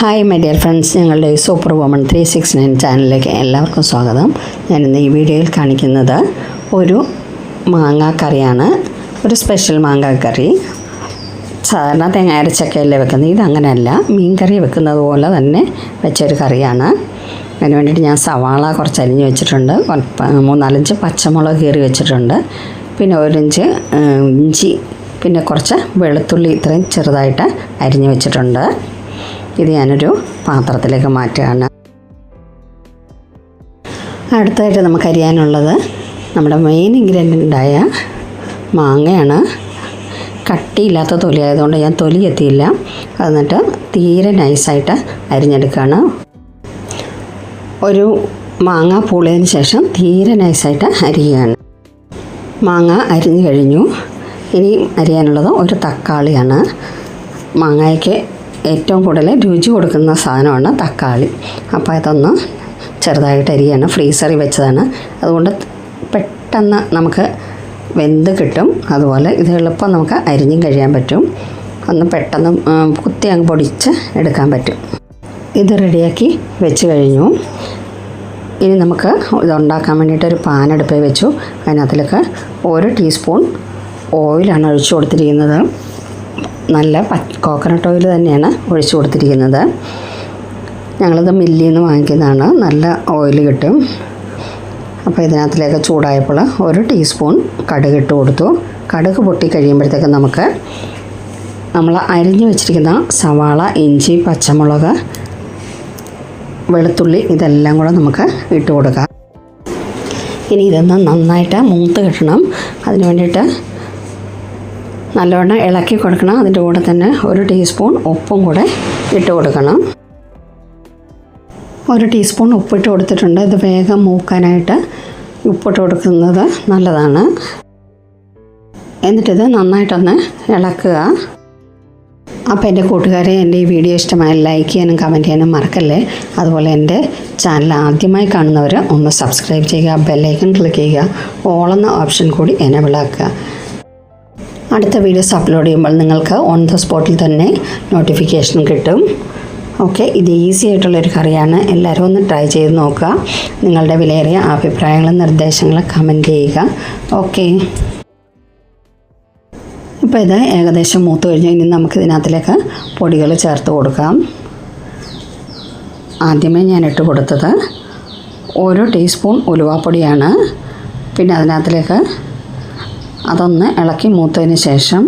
Hi my dear friends ഞങ്ങളുടെ super woman three six nine ചാനലിലേക്ക് എല്ലാവർക്കും സ്വാഗതം. ഞാൻ ഇന്ന് ഈ വീഡിയോയിൽ കാണിക്കുന്നത് ഒരു മാങ്ങാ കറിയാണ് ഒരു സ്പെഷ്യൽ മാങ്ങാ കറി സാധാരണ തേങ്ങ അരച്ചക്കയല്ലേ വെക്കുന്നത്. ഇതങ്ങനെയല്ല മീൻ കറി വെക്കുന്നത് പോലെ തന്നെ വെച്ചൊരു കറിയാണ്. അതിന് വേണ്ടിയിട്ട് ഞാൻ സവാള കുറച്ച് അരിഞ്ഞ് വെച്ചിട്ടുണ്ട്. മൂന്നാലഞ്ച് പച്ചമുളക് കീറി വെച്ചിട്ടുണ്ട്. പിന്നെ ഒരിഞ്ച് ഇഞ്ചി പിന്നെ കുറച്ച് വെളുത്തുള്ളി ഇത്രയും ചെറുതായിട്ട് അരിഞ്ഞ് വെച്ചിട്ടുണ്ട്. ഇത് ഞാനൊരു പാത്രത്തിലേക്ക് മാറ്റുകയാണ്. അടുത്തതായിട്ട് നമുക്ക് അരിയാനുള്ളത് നമ്മുടെ മെയിൻ ഇൻഗ്രീഡിയന്റായ മാങ്ങയാണ്. കട്ടിയില്ലാത്ത തൊലി ആയതുകൊണ്ട് ഞാൻ തൊലി എത്തിയില്ല. എന്നിട്ട് തീരെ നൈസായിട്ട് അരിഞ്ഞെടുക്കുകയാണ്. ഒരു മാങ്ങ പൂളിയതിന് ശേഷം തീരെ നൈസായിട്ട് അരിയുകയാണ്. മാങ്ങ അരിഞ്ഞു കഴിഞ്ഞു. ഇനി അരിയാനുള്ളത് ഒരു തക്കാളിയാണ്. മാങ്ങയ്ക്ക് ഏറ്റവും കൂടുതൽ രുചി കൊടുക്കുന്ന സാധനമാണ് തക്കാളി. അപ്പോൾ ഇതൊന്ന് ചെറുതായിട്ട് അരിയാണ്. ഫ്രീസറിൽ വെച്ചതാണ്. അതുകൊണ്ട് പെട്ടെന്ന് നമുക്ക് വെന്ത് കിട്ടും. അതുപോലെ ഇത് എളുപ്പം നമുക്ക് അരിഞ്ഞും കഴിയാൻ പറ്റും. ഒന്ന് പെട്ടെന്ന് കുത്തി അങ്ങ് പൊടിച്ച് എടുക്കാൻ പറ്റും. ഇത് റെഡിയാക്കി വെച്ച് കഴിഞ്ഞു. ഇനി നമുക്ക് ഇതുണ്ടാക്കാൻ വേണ്ടിയിട്ട് ഒരു പാൻ അടുപ്പേ വെച്ചു. അതിനകത്തിലേക്ക് ഒരു ടീസ്പൂൺ ഓയിലാണ് ഒഴിച്ചു കൊടുത്തിരിക്കുന്നത്. നല്ല കോക്കനട്ട് ഓയിൽ തന്നെയാണ് ഒഴിച്ചു കൊടുത്തിരിക്കുന്നത്. ഞങ്ങളിത് മില്ലിൽ നിന്ന് വാങ്ങിക്കുന്നതാണ്. നല്ല ഓയിൽ കിട്ടും. അപ്പോൾ ഇതിനകത്തിലേക്ക് ചൂടായപ്പോൾ ഒരു ടീസ്പൂൺ കടുക് ഇട്ട് കൊടുത്തു. കടുക് പൊട്ടി കഴിയുമ്പോഴത്തേക്ക് നമുക്ക് നമ്മൾ അരിഞ്ഞു വെച്ചിരിക്കുന്ന സവാള ഇഞ്ചി പച്ചമുളക് വെളുത്തുള്ളി ഇതെല്ലാം കൂടെ നമുക്ക് ഇട്ട് കൊടുക്കാം. ഇനി ഇതൊന്ന് നന്നായിട്ട് മൂത്ത് കിട്ടണം. അതിന് വേണ്ടിയിട്ട് നല്ലവണ്ണം ഇളക്കി കൊടുക്കണം. അതിന്റെ കൂടെ തന്നെ ഒരു ടീസ്പൂൺ ഉപ്പും കൂടെ ഇട്ട് കൊടുക്കണം. ഒരു ടീസ്പൂൺ ഉപ്പിട്ട് കൊടുത്തിട്ടുണ്ട്. ഇത് വേഗം മൂക്കാനായിട്ട് ഉപ്പിട്ട് കൊടുക്കുന്നത് നല്ലതാണ്. എന്നിട്ടിത് നന്നായിട്ടൊന്ന് ഇളക്കുക. അപ്പോൾ എന്റെ കൂട്ടുകാരെ എന്റെ ഈ വീഡിയോ ഇഷ്ടമായ ലൈക്ക് ചെയ്യാനും കമന്റ് ചെയ്യാനും മറക്കല്ലേ? അതുപോലെ എന്റെ ചാനൽ ആദ്യമായി കാണുന്നവർ ഒന്ന് സബ്സ്ക്രൈബ് ചെയ്യുക ബെല്ലൈക്കൺ ക്ലിക്ക് ചെയ്യുക ഓളെന്ന ഓപ്ഷൻ കൂടി എനേബിൾ ആക്കുക. അടുത്ത വീഡിയോസ് അപ്ലോഡ് ചെയ്യുമ്പോൾ നിങ്ങൾക്ക് ഓൺ ദ സ്പോട്ടിൽ തന്നെ നോട്ടിഫിക്കേഷൻ കിട്ടും. ഓക്കെ ഇത് ഈസി ആയിട്ടുള്ളൊരു കറിയാണ്. എല്ലാവരും ഒന്ന് ട്രൈ ചെയ്ത് നോക്കുക. നിങ്ങളുടെ വിലയേറിയ അഭിപ്രായങ്ങളും നിർദ്ദേശങ്ങളും കമന്റ് ചെയ്യുക. ഓക്കെ ഇപ്പോൾ ഇത് ഏകദേശം മൂത്ത് കഴിഞ്ഞു ഇനി നമുക്ക് ഇതിനകത്തിലേക്ക് പൊടികൾ ചേർത്ത് കൊടുക്കാം. ആദ്യമേ ഞാൻ ഇട്ട് കൊടുത്തത് ഓരോ ടീസ്പൂൺ ഉലുവാപ്പൊടിയാണ്. പിന്നെ അതിനകത്തിലേക്ക് അതൊന്ന് ഇളക്കി മൂത്തതിന് ശേഷം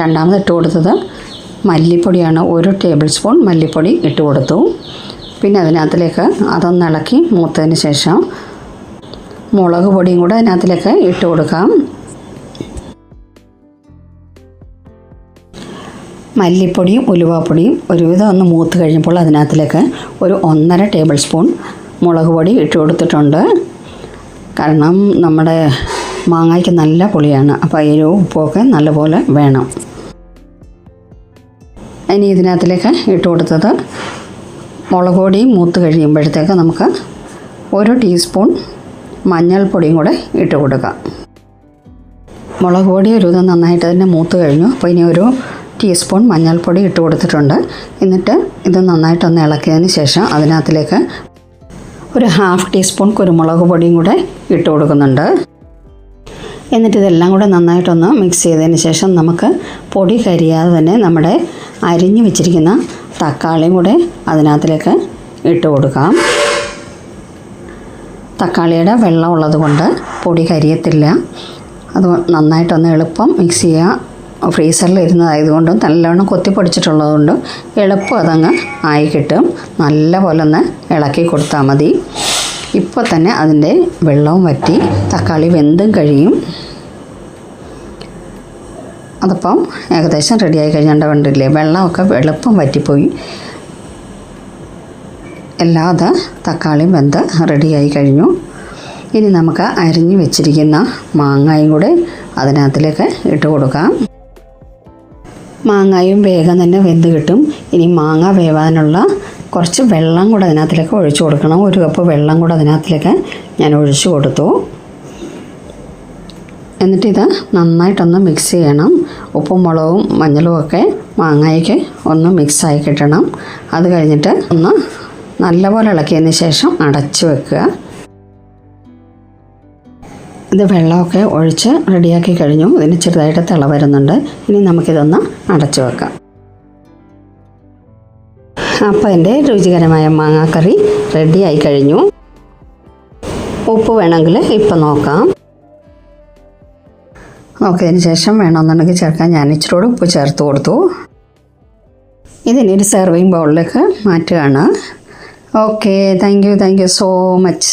രണ്ടാമത് ഇട്ട് കൊടുത്തത് മല്ലിപ്പൊടിയാണ്. ഒരു ടേബിൾ സ്പൂൺ മല്ലിപ്പൊടി ഇട്ട് കൊടുത്തു. പിന്നെ അതിനകത്തിലേക്ക് അതൊന്ന് ഇളക്കി മൂത്തതിന് ശേഷം മുളക് പൊടിയും കൂടെ അതിനകത്തിലേക്ക് ഇട്ട് കൊടുക്കാം. മല്ലിപ്പൊടിയും ഉലുവാപ്പൊടിയും ഒരുവിധം ഒന്ന് മൂത്ത് കഴിഞ്ഞപ്പോൾ അതിനകത്തിലേക്ക് ഒരു ഒന്നര ടേബിൾ സ്പൂൺ മുളക് പൊടി ഇട്ട് കൊടുത്തിട്ടുണ്ട്. കാരണം നമ്മുടെ മാങ്ങയ്ക്ക് നല്ല പൊളിയാണ്. അപ്പോൾ എരിവും ഉപ്പുമൊക്കെ നല്ലപോലെ വേണം. ഇനി ഇതിനകത്തിലേക്ക് ഇട്ട് കൊടുത്തത് മുളക് പൊടിയും മൂത്ത് കഴിയുമ്പോഴത്തേക്ക് നമുക്ക് ഒരു ടീസ്പൂൺ മഞ്ഞൾപ്പൊടിയും കൂടെ ഇട്ട് കൊടുക്കാം. മുളക് പൊടി ഒരു വിധം നന്നായിട്ട് തന്നെ മൂത്ത് കഴിഞ്ഞു. അപ്പോൾ ഇനി ഒരു ടീസ്പൂൺ മഞ്ഞൾപ്പൊടി ഇട്ട് കൊടുത്തിട്ടുണ്ട്. എന്നിട്ട് ഇത് നന്നായിട്ടൊന്ന് ഇളക്കിയതിന് ശേഷം അതിനകത്തിലേക്ക് ഒരു ഹാഫ് ടീസ്പൂൺ കുരുമുളക് പൊടിയും കൂടെ ഇട്ട് കൊടുക്കുന്നുണ്ട്. എന്നിട്ട് ഇതെല്ലാം കൂടെ നന്നായിട്ടൊന്ന് മിക്സ് ചെയ്തതിന് ശേഷം നമുക്ക് പൊടി കരിയാതെ തന്നെ നമ്മുടെ അരിഞ്ഞു വെച്ചിരിക്കുന്ന തക്കാളിയും കൂടെ അതിനകത്തിലേക്ക് ഇട്ട് കൊടുക്കാം. തക്കാളിയുടെ വെള്ളം ഉള്ളത് കൊണ്ട് പൊടി കരിയത്തില്ല. അത് നന്നായിട്ടൊന്ന് എളുപ്പം മിക്സ് ചെയ്യുക ഫ്രീസറിൽ ഇരുന്നതായതുകൊണ്ടും നല്ലവണ്ണം കൊത്തിപ്പൊടിച്ചിട്ടുള്ളതുകൊണ്ടും എളുപ്പം അതങ്ങ് ആയി കിട്ടും. നല്ലപോലെ ഒന്ന് ഇളക്കി കൊടുത്താൽ മതി. ഇപ്പോൾ തന്നെ അതിന്റെ വെള്ളവും വറ്റി തക്കാളി വെന്തും കഴിയും. അതിപ്പം ഏകദേശം റെഡിയായി കഴിഞ്ഞാൽ കണ്ടില്ലേ വെള്ളമൊക്കെ എളുപ്പം വറ്റിപ്പോയി. അല്ലാതെ തക്കാളിയും വെന്ത് റെഡിയായി കഴിഞ്ഞു. ഇനി നമുക്ക് അരിഞ്ഞു വെച്ചിരിക്കുന്ന മാങ്ങയും കൂടെ അതിനകത്തിലേക്ക് ഇട്ട് കൊടുക്കാം. മാങ്ങയും വേഗം തന്നെ വെന്ത് കിട്ടും. ഇനി മാങ്ങ വേവാനുള്ള കുറച്ച് വെള്ളം കൂടെ അതിനകത്തിലേക്ക് ഒഴിച്ചു കൊടുക്കണം. ഒരു കപ്പ് വെള്ളം കൂടെ അതിനകത്തിലേക്ക് ഞാൻ ഒഴിച്ചു കൊടുത്തു. എന്നിട്ടിത് നന്നായിട്ടൊന്ന് മിക്സ് ചെയ്യണം. ഉപ്പും മുളകും മഞ്ഞളും ഒക്കെ മാങ്ങയ്ക്ക് ഒന്ന് മിക്സായി കിട്ടണം. അത് കഴിഞ്ഞിട്ട് ഒന്ന് നല്ലപോലെ ഇളക്കിയതിന് ശേഷം അടച്ചു വെക്കുക. ഇത് വെള്ളമൊക്കെ ഒഴിച്ച് റെഡിയാക്കി കഴിഞ്ഞു. ഇതിന് ചെറുതായിട്ട് തിള വരുന്നുണ്ട്. ഇനി നമുക്കിതൊന്ന് അടച്ചു വെക്കാം. അപ്പോൾ എന്റെ രുചികരമായ മാങ്ങാക്കറി റെഡിയായി കഴിഞ്ഞു. ഉപ്പ് വേണമെങ്കിൽ ഇപ്പം നോക്കാം. നോക്കിയതിന് ശേഷം വേണമെന്നുണ്ടെങ്കിൽ ചേർക്കാൻ ഞാൻ ഇച്ചിരി ഉപ്പ് ചേർത്ത് കൊടുത്തു. ഇതിനി ഒരു സെർവിങ് ബൗളിലേക്ക് മാറ്റുകയാണ്. Okay thank you thank you so much